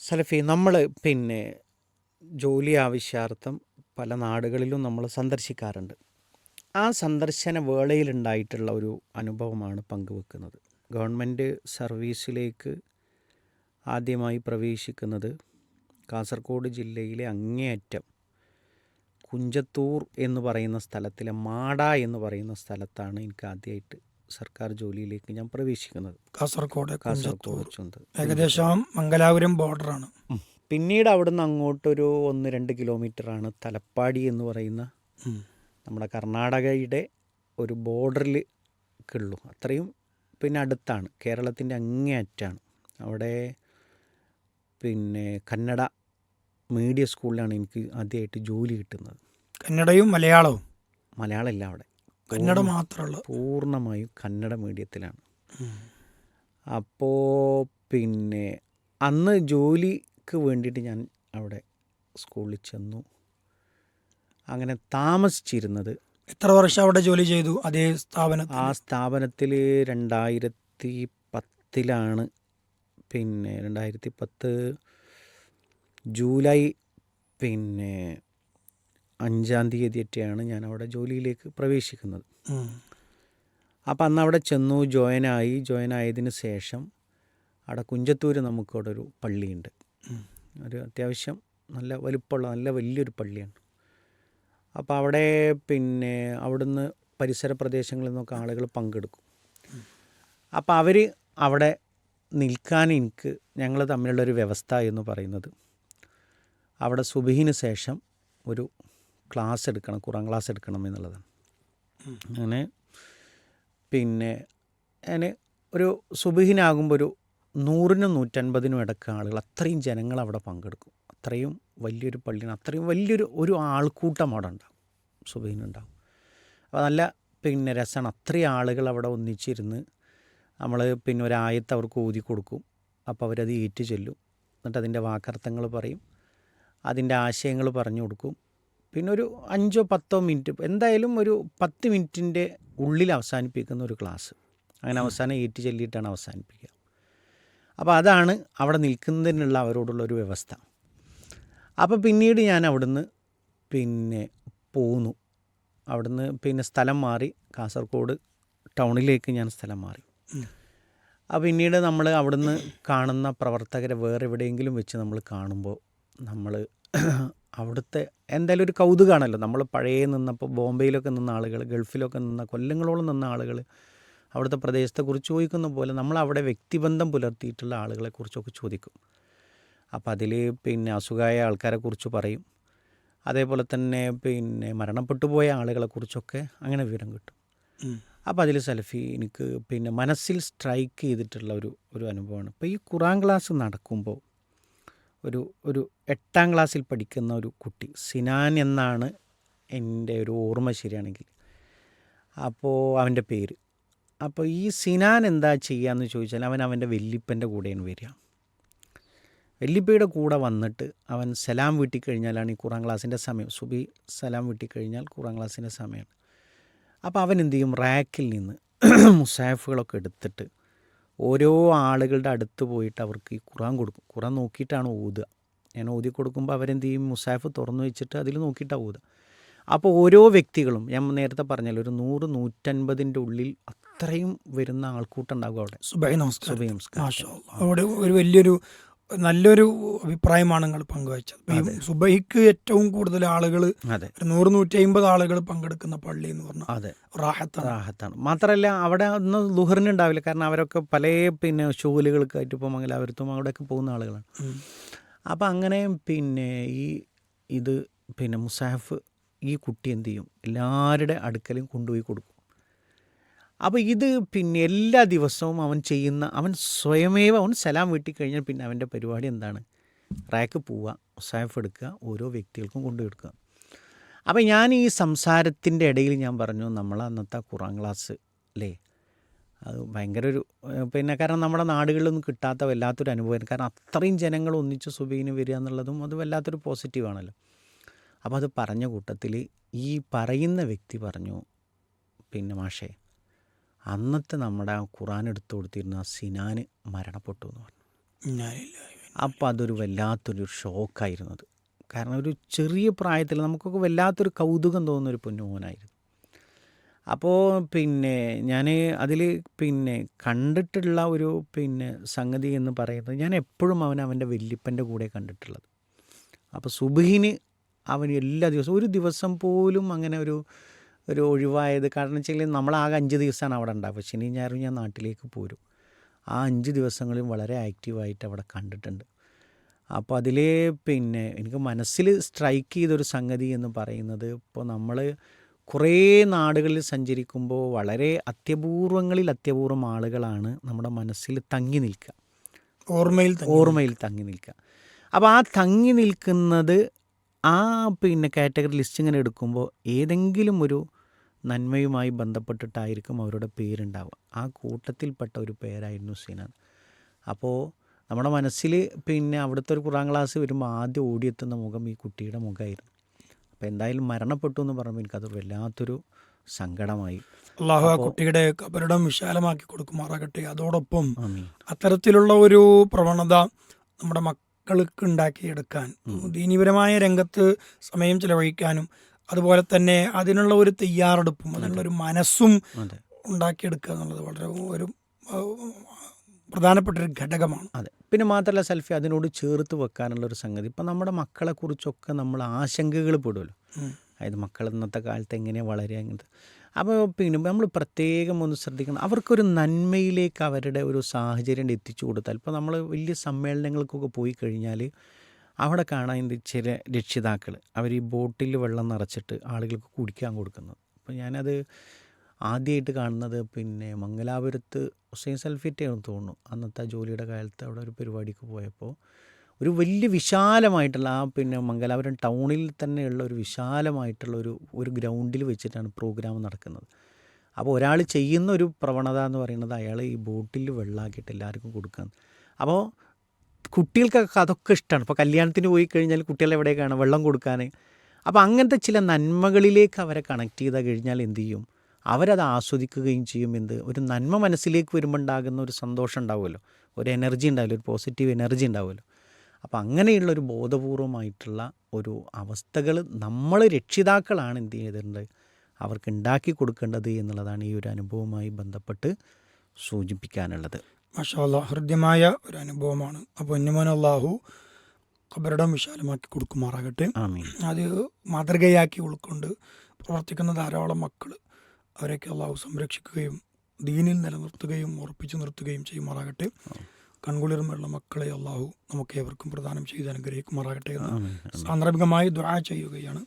സലഫി നമ്മൾ പിന്നെ ജോലി ആവശ്യാർത്ഥം പല നാടുകളിലും നമ്മൾ സന്ദർശിക്കാറുണ്ട്. ആ സന്ദർശന വേളയിലുണ്ടായിട്ടുള്ള ഒരു അനുഭവമാണ് പങ്കുവെക്കുന്നത്. ഗവൺമെന്റ് സർവീസിലേക്ക് ആദ്യമായി പ്രവേശിക്കുന്നത് കാസർഗോഡ് ജില്ലയിലെ അങ്ങേയറ്റം കുഞ്ചത്തൂർ എന്ന് പറയുന്ന സ്ഥലത്തിലെ മാട എന്ന് പറയുന്ന സ്ഥലത്താണ് എനിക്ക് ആദ്യമായിട്ട് സർക്കാർ ജോലിയിലേക്ക് ഞാൻ പ്രവേശിക്കുന്നത്. കാസർഗോഡ് കാസർഗോഡ് ഏകദേശം മംഗലാപുരം ബോർഡറാണ്. പിന്നീട് അവിടുന്ന് അങ്ങോട്ടൊരു ഒന്ന് രണ്ട് കിലോമീറ്ററാണ് തലപ്പാടി എന്ന് പറയുന്ന നമ്മുടെ കർണാടകയുടെ ഒരു ബോർഡറിൽ ഉള്ളൂ അത്രയും പിന്നെ അടുത്താണ് കേരളത്തിന്റെ അങ്ങേയറ്റാണ് അവിടെ പിന്നെ കന്നഡ മീഡിയ സ്കൂളിലാണ് എനിക്ക് ആദ്യമായിട്ട് ജോലി കിട്ടുന്നത്. കന്നഡയും മലയാളവും? മലയാളമല്ല അവിടെ. കന്നഡ മാത്രമുള്ള പൂർണമായും കന്നഡ മീഡിയത്തിലാണ്. അപ്പോൾ പിന്നെ അന്ന് ജോലിക്ക് വേണ്ടിയിട്ട് ഞാൻ അവിടെ സ്കൂളിൽ ചെന്നു. അങ്ങനെ താമസിച്ചിരുന്നത് എത്ര വർഷം അവിടെ ജോലി ചെയ്തു അതേ സ്ഥാപനം ആ സ്ഥാപനത്തിൽ രണ്ടായിരത്തി പത്തിലാണ്. പിന്നെ രണ്ടായിരത്തി പത്ത് ജൂലൈ പിന്നെ അഞ്ചാം തീയതിയൊക്കെയാണ് ഞാൻ അവിടെ ജോലിയിലേക്ക് പ്രവേശിക്കുന്നത്. അപ്പോൾ അപ്പം അന്ന് അവിടെ ചെന്നു ജോയിനായി. ജോയിൻ ആയതിന് ശേഷം അവിടെ കുഞ്ചത്തൂര് നമുക്കവിടെ ഒരു പള്ളിയുണ്ട് ഒരു അത്യാവശ്യം നല്ല വലുപ്പമുള്ള നല്ല വലിയൊരു പള്ളിയാണ്. അപ്പോൾ അവിടെ പിന്നെ അവിടുന്ന് പരിസര പ്രദേശങ്ങളിൽ നിന്നൊക്കെ ആളുകൾ പങ്കെടുക്കും. അപ്പോൾ അവർ അവിടെ നിൽക്കാൻ എനിക്ക് ഞങ്ങൾ തമ്മിലുള്ളൊരു വ്യവസ്ഥ എന്ന് പറയുന്നത്. അവിടെ സുബിഹിന് ശേഷം ഒരു ക്ലാസ് എടുക്കണം ഖുറാൻ ക്ലാസ് എടുക്കണം എന്നുള്ളതാണ്. അങ്ങനെ പിന്നെ ഞാൻ ഒരു സുബിഹിനാകുമ്പോൾ ഒരു നൂറിനും നൂറ്റൻപതിനും ഇടയ്ക്ക് ആളുകൾ അത്രയും ജനങ്ങൾ അവിടെ പങ്കെടുക്കും. അത്രയും വലിയൊരു പള്ളിയാണ് അത്രയും വലിയൊരു ഒരു ആൾക്കൂട്ടം അവിടെ ഉണ്ടാകും സുബിഹിനുണ്ടാകും അപ്പോൾ നല്ല പിന്നെ രസമാണ് അത്രയും ആളുകൾ അവിടെ ഒന്നിച്ചിരുന്ന് നമ്മൾ പിന്നെ ഒരായത്ത് അവർക്ക് ഊതി കൊടുക്കും. അപ്പോൾ അവരത് ഏറ്റു ചെല്ലും എന്നിട്ട് അതിന്റെ വാക്കർത്ഥങ്ങൾ പറയും അതിന്റെ ആശയങ്ങൾ പറഞ്ഞു കൊടുക്കും. പിന്നെ ഒരു അഞ്ചോ പത്തോ മിനിറ്റ്. എന്തായാലും ഒരു പത്ത് മിനിറ്റിന്റെ ഉള്ളിൽ അവസാനിപ്പിക്കുന്ന ഒരു ക്ലാസ്. അങ്ങനെ അവസാനം ഏറ്റു ചൊല്ലിയിട്ടാണ് അവസാനിപ്പിക്കുക. അപ്പോൾ അതാണ് അവിടെ നിൽക്കുന്നതിനുള്ള അവരോടുള്ള ഒരു വ്യവസ്ഥ. അപ്പോൾ പിന്നീട് ഞാൻ അവിടുന്ന് പിന്നെ പോന്നു. അവിടുന്ന് പിന്നെ സ്ഥലം മാറി കാസർഗോഡ് ടൗണിലേക്ക് ഞാൻ സ്ഥലം മാറി. അപ്പോൾ പിന്നീട് നമ്മൾ അവിടുന്ന് കാണുന്ന പ്രവർത്തകരെ വേറെ എവിടെയെങ്കിലും വെച്ച് നമ്മൾ കാണുമ്പോൾ നമ്മൾ അവിടുത്തെ എന്തായാലും ഒരു കൗതുകമാണല്ലോ നമ്മൾ പഴയ നിന്നപ്പോൾ ബോംബെയിലൊക്കെ നിന്ന ആളുകൾ ഗൾഫിലൊക്കെ നിന്ന കൊല്ലങ്ങളോളം നിന്ന ആളുകൾ അവിടുത്തെ പ്രദേശത്തെക്കുറിച്ച് ചോദിക്കുന്ന പോലെ നമ്മൾ അവിടെ വ്യക്തിബന്ധം പുലർത്തിയിട്ടുള്ള ആളുകളെക്കുറിച്ചൊക്കെ ചോദിക്കും. അപ്പോൾ അതിൽ പിന്നെ അസുഖമായ ആൾക്കാരെക്കുറിച്ച് പറയും. അതേപോലെ തന്നെ പിന്നെ മരണപ്പെട്ടു പോയ ആളുകളെക്കുറിച്ചൊക്കെ അങ്ങനെ വിവരം കിട്ടും. അപ്പോൾ അതിൽ സെൽഫി എനിക്ക് പിന്നെ മനസ്സിൽ സ്ട്രൈക്ക് ചെയ്തിട്ടുള്ള ഒരു ഒരു അനുഭവമാണ്. ഇപ്പോൾ ഈ ഖുറാൻ ക്ലാസ് നടക്കുമ്പോൾ ഒരു ഒരു എട്ടാം ക്ലാസ്സിൽ പഠിക്കുന്ന ഒരു കുട്ടി സിനാൻ എന്നാണ് എന്റെ ഒരു ഓർമ്മ ശരിയാണെങ്കിൽ. അപ്പോൾ അവന്റെ പേര്. അപ്പോൾ ഈ സിനാൻ എന്താ ചെയ്യാന്ന് ചോദിച്ചാൽ അവൻ അവന്റെ വല്യപ്പന്റെ കൂടെയാണ് വരിക. വല്യപ്പയുടെ കൂടെ വന്നിട്ട് അവൻ സലാം വീട്ടി കഴിഞ്ഞാലാണ് ഈ കുറാം ക്ലാസ്സിന്റെ സമയം. സുബി സലാം വീട്ടി കഴിഞ്ഞാൽ ഖുറാൻ ക്ലാസ്സിന്റെ സമയമാണ്. അപ്പോൾ അവൻ എന്ത് ചെയ്യും? റാക്കിൽ നിന്ന് മുസാഫുകളൊക്കെ എടുത്തിട്ട് ഓരോ ആളുകളുടെ അടുത്ത് പോയിട്ട് അവർക്ക് ഈ ഖുറാൻ കൊടുക്കും. ഖുറാൻ നോക്കിയിട്ടാണ് ഊതുക ഞാൻ ഊതി കൊടുക്കുമ്പോൾ അവരെന്ത് ചെയ്യും? മുസാഫ് തുറന്നു വെച്ചിട്ട് അതിൽ നോക്കിയിട്ടാണ് ഊതുക അപ്പോൾ ഓരോ വ്യക്തികളും ഞാൻ നേരത്തെ പറഞ്ഞല്ലോ ഒരു നൂറ് നൂറ്റൻപതിന്റെ ഉള്ളിൽ അത്രയും വരുന്ന ആൾക്കൂട്ടുണ്ടാകും അവിടെ. സുബൈ നമസ്കാരം. അവിടെ ഒരു വലിയൊരു നല്ലൊരു അഭിപ്രായമാണ് നിങ്ങൾ പങ്കുവച്ചത്. ഈ സുബൈക്ക് ഏറ്റവും കൂടുതൽ ആളുകൾ നൂറ് നൂറ്റി അമ്പത് ആളുകൾ പങ്കെടുക്കുന്ന പള്ളി എന്ന് പറഞ്ഞാൽ അതെ. റാഹത്താണ്. റാഹത്താണ്. മാത്രമല്ല അവിടെ ഒന്ന് ലുഹറിന് ഉണ്ടാവില്ല. കാരണം അവരൊക്കെ പല പിന്നെ ഷോലുകൾക്കായിട്ട് ഇപ്പോൾ മംഗലാപുരത്തും അവിടെയൊക്കെ പോകുന്ന ആളുകളാണ്. അപ്പം അങ്ങനെ പിന്നെ ഈ ഇത് പിന്നെ മുസാഫ് ഈ കുട്ടി എന്ത് ചെയ്യും? എല്ലാവരുടെ അടുക്കലും കൊണ്ടുപോയി കൊടുക്കും. അപ്പോൾ ഇത് പിന്നെ എല്ലാ ദിവസവും അവൻ ചെയ്യുന്ന അവൻ സ്വയമേവ അവൻ സലാം വീട്ടി കഴിഞ്ഞാൽ പിന്നെ അവന്റെ പരിപാടി എന്താണ്? റാക്ക് പോവുക മുസാഫ് എടുക്കുക ഓരോ വ്യക്തികൾക്കും കൊണ്ടു കൊടുക്കുക. അപ്പോൾ ഞാൻ ഈ സംസാരത്തിന്റെ ഇടയിൽ ഞാൻ പറഞ്ഞു നമ്മൾ അന്നത്തെ ഖുറാൻ ക്ലാസ് അല്ലേ അത് ഭയങ്കര ഒരു പിന്നെ കാരണം നമ്മുടെ നാടുകളിലൊന്നും കിട്ടാത്ത വല്ലാത്തൊരു അനുഭവം കാരണം അത്രയും ജനങ്ങൾ ഒന്നിച്ച് സുബീന് വരിക എന്നുള്ളതും അത് വല്ലാത്തൊരു പോസിറ്റീവാണല്ലോ അപ്പോൾ അത് പറഞ്ഞ കൂട്ടത്തിൽ ഈ പറയുന്ന വ്യക്തി പറഞ്ഞു പിന്നെ മാഷേ അന്നത്തെ നമ്മുടെ ഖുറാൻ എടുത്തു കൊടുത്തിരുന്ന ആ സിനാന് മരണപ്പെട്ടു എന്ന് പറഞ്ഞു അപ്പം അപ്പോൾ അതൊരു വല്ലാത്തൊരു ഷോക്കായിരുന്നു അത് കാരണം ഒരു ചെറിയ പ്രായത്തിൽ നമുക്കൊക്കെ വല്ലാത്തൊരു കൗതുകം തോന്നുന്ന ഒരു പൊന്നുമോനായിരുന്നു. അപ്പോൾ പിന്നെ ഞാൻ അതിൽ പിന്നെ കണ്ടിട്ടുള്ള ഒരു പിന്നെ സംഗതി എന്ന് പറയുന്നത് ഞാൻ എപ്പോഴും അവൻ അവന്റെ വല്യപ്പന്റെ കൂടെ കണ്ടിട്ടുള്ളത്. അപ്പോൾ സുബഹിന് അവൻ എല്ലാ ദിവസവും ഒരു ദിവസം പോലും അങ്ങനെ ഒരു ഒരു ഒഴിവായത്. കാരണം വെച്ചാൽ നമ്മളാകെ അഞ്ച് ദിവസമാണ് അവിടെ ഉണ്ടാവുക. ശനി ഞായറും ഞാൻ നാട്ടിലേക്ക് പോരും. ആ അഞ്ച് ദിവസങ്ങളും വളരെ ആക്റ്റീവായിട്ട് അവിടെ കണ്ടിട്ടുണ്ട്. അപ്പോൾ അതിൽ പിന്നെ എനിക്ക് മനസ്സിൽ സ്ട്രൈക്ക് ചെയ്തൊരു സംഗതി എന്ന് പറയുന്നത് ഇപ്പോൾ നമ്മൾ കുറേ നാടുകളിൽ സഞ്ചരിക്കുമ്പോൾ വളരെ അത്യപൂർവങ്ങളിൽ അത്യപൂർവം ആളുകളാണ് നമ്മുടെ മനസ്സിൽ തങ്ങി നിൽക്കുക. ഓർമ്മയിൽ ഓർമ്മയിൽ തങ്ങി നിൽക്കുക. അപ്പോൾ ആ തങ്ങി നിൽക്കുന്നത് ആ പിന്നെ കാറ്റഗറി ലിസ്റ്റ് ഇങ്ങനെ എടുക്കുമ്പോൾ ഏതെങ്കിലും ഒരു നന്മയുമായി ബന്ധപ്പെട്ടിട്ടായിരിക്കും അവരുടെ പേരുണ്ടാവുക. ആ കൂട്ടത്തിൽപ്പെട്ട ഒരു പേരായിരുന്നു സിനാൻ അപ്പോൾ നമ്മുടെ മനസ്സിൽ പിന്നെ അവിടുത്തെ ഒരു കുറാം ക്ലാസ് വരുമ്പോൾ ആദ്യം ഓടിയെത്തുന്ന മുഖം ഈ കുട്ടിയുടെ മുഖമായിരുന്നു. അപ്പോൾ എന്തായാലും മരണപ്പെട്ടു എന്ന് പറയുമ്പോൾ എനിക്കത് വല്ലാത്തൊരു സങ്കടമായി. അള്ളാഹു ആ കുട്ടിയുടെ കബരിടം വിശാലമാക്കി കൊടുക്കുമാറാകട്ടെ. അതോടൊപ്പം അത്തരത്തിലുള്ള ഒരു പ്രവണത നമ്മുടെ മക്കൾക്ക് ഉണ്ടാക്കിയെടുക്കാൻ ദീനീപരമായ രംഗത്ത് സമയം ചിലവഴിക്കാനും അതുപോലെ തന്നെ അതിനുള്ള ഒരു തയ്യാറെടുപ്പും അതിനുള്ള ഒരു മനസ്സും ഉണ്ടാക്കിയെടുക്കുക എന്നുള്ളത് വളരെ ഒരു പ്രധാനപ്പെട്ട ഒരു ഘടകമാണ്. അതെ. പിന്നെ മാത്രമല്ല സെൽഫി അതിനോട് ചേർത്ത് വെക്കാനുള്ള ഒരു സംഗതി. ഇപ്പം നമ്മുടെ മക്കളെക്കുറിച്ചൊക്കെ നമ്മൾ ആശങ്കകൾ പെടുമല്ലോ അതായത് മക്കൾ ഇന്നത്തെ കാലത്ത് എങ്ങനെയാണ് വളരെ അങ്ങനത്തെ അപ്പോൾ പിന്നെ നമ്മൾ പ്രത്യേകം ഒന്ന് ശ്രദ്ധിക്കണം. അവർക്കൊരു നന്മയിലേക്ക് അവരുടെ ഒരു സാഹചര്യം എത്തിച്ചു കൊടുത്താൽ ഇപ്പോൾ നമ്മൾ വലിയ സമ്മേളനങ്ങൾക്കൊക്കെ പോയി കഴിഞ്ഞാൽ അവിടെ കാണാൻ ചില രക്ഷിതാക്കൾ അവർ ഈ ബോട്ടിൽ വെള്ളം നിറച്ചിട്ട് ആളുകൾക്ക് കുടിക്കാൻ കൊടുക്കുന്നത്. അപ്പോൾ ഞാനത് ആദ്യമായിട്ട് കാണുന്നത് പിന്നെ മംഗലാപുരത്ത് ഹുസൈൻ സൽഫിറ്റാണെന്ന് തോന്നുന്നു. അന്നത്തെ ജോലിയുടെ കാലത്ത് അവിടെ ഒരു പരിപാടിക്ക് പോയപ്പോൾ ഒരു വലിയ വിശാലമായിട്ടുള്ള ആ പിന്നെ മംഗലാപുരം ടൗണിൽ തന്നെയുള്ള ഒരു വിശാലമായിട്ടുള്ള ഒരു ഒരു ഗ്രൗണ്ടിൽ വെച്ചിട്ടാണ് പ്രോഗ്രാം നടക്കുന്നത്. അപ്പോൾ ഒരാൾ ചെയ്യുന്ന ഒരു പ്രവണത എന്ന് പറയുന്നത് അയാൾ ഈ ബോട്ടിൽ വെള്ളമാക്കിയിട്ട് എല്ലാവർക്കും കൊടുക്കുകയാണ് അപ്പോൾ കുട്ടികൾക്കൊക്കെ അതൊക്കെ ഇഷ്ടമാണ്. ഇപ്പോൾ കല്യാണത്തിന് പോയി കഴിഞ്ഞാൽ കുട്ടികളെ എവിടെയൊക്കെയാണ്? വെള്ളം കൊടുക്കാൻ. അപ്പോൾ അങ്ങനത്തെ ചില നന്മകളിലേക്ക് അവരെ കണക്ട് ചെയ്താൽ കഴിഞ്ഞാൽ എന്ത് ചെയ്യും? അവരത് ആസ്വദിക്കുകയും ചെയ്യും. എന്ത്? ഒരു നന്മ മനസ്സിലേക്ക് വരുമ്പോൾ ഉണ്ടാകുന്ന ഒരു സന്തോഷം ഉണ്ടാവുമല്ലോ. ഒരു എനർജി ഉണ്ടാവില്ല. ഒരു പോസിറ്റീവ് എനർജി ഉണ്ടാവുമല്ലോ. അപ്പോൾ അങ്ങനെയുള്ള ഒരു ബോധപൂർവമായിട്ടുള്ള ഒരു അവസ്ഥകൾ നമ്മൾ രക്ഷിതാക്കളാണ് എന്ത് ചെയ്തിട്ടുണ്ട് അവർക്ക് ഉണ്ടാക്കി കൊടുക്കേണ്ടത് എന്നുള്ളതാണ് ഈ ഒരു അനുഭവവുമായി ബന്ധപ്പെട്ട് സൂചിപ്പിക്കാനുള്ളത്. മഷാല്ല ഹൃദ്യമായ ഒരു അനുഭവമാണ്. അപ്പോൾ ഉന്നമോൻ അള്ളാഹു ഖബറിടം വിശാലമാക്കി കൊടുക്കുമാറാകട്ടെ. അത് മാതൃകയാക്കി ഉൾക്കൊണ്ട് പ്രവർത്തിക്കുന്ന ധാരാളം മക്കൾ അവരെയൊക്കെ അള്ളാഹു സംരക്ഷിക്കുകയും ദീനിൽ നിലനിർത്തുകയും ഉറപ്പിച്ചു നിർത്തുകയും ചെയ്യുമാറാകട്ടെ. കൺകുളിർമുള്ള മക്കളെ അള്ളാഹു നമുക്ക് ഏവർക്കും പ്രദാനം ചെയ്ത് അനുഗ്രഹിക്കുമാറാകട്ടെ എന്ന് സാന്ദർഭികമായി ദുആ ചെയ്യുകയാണ്.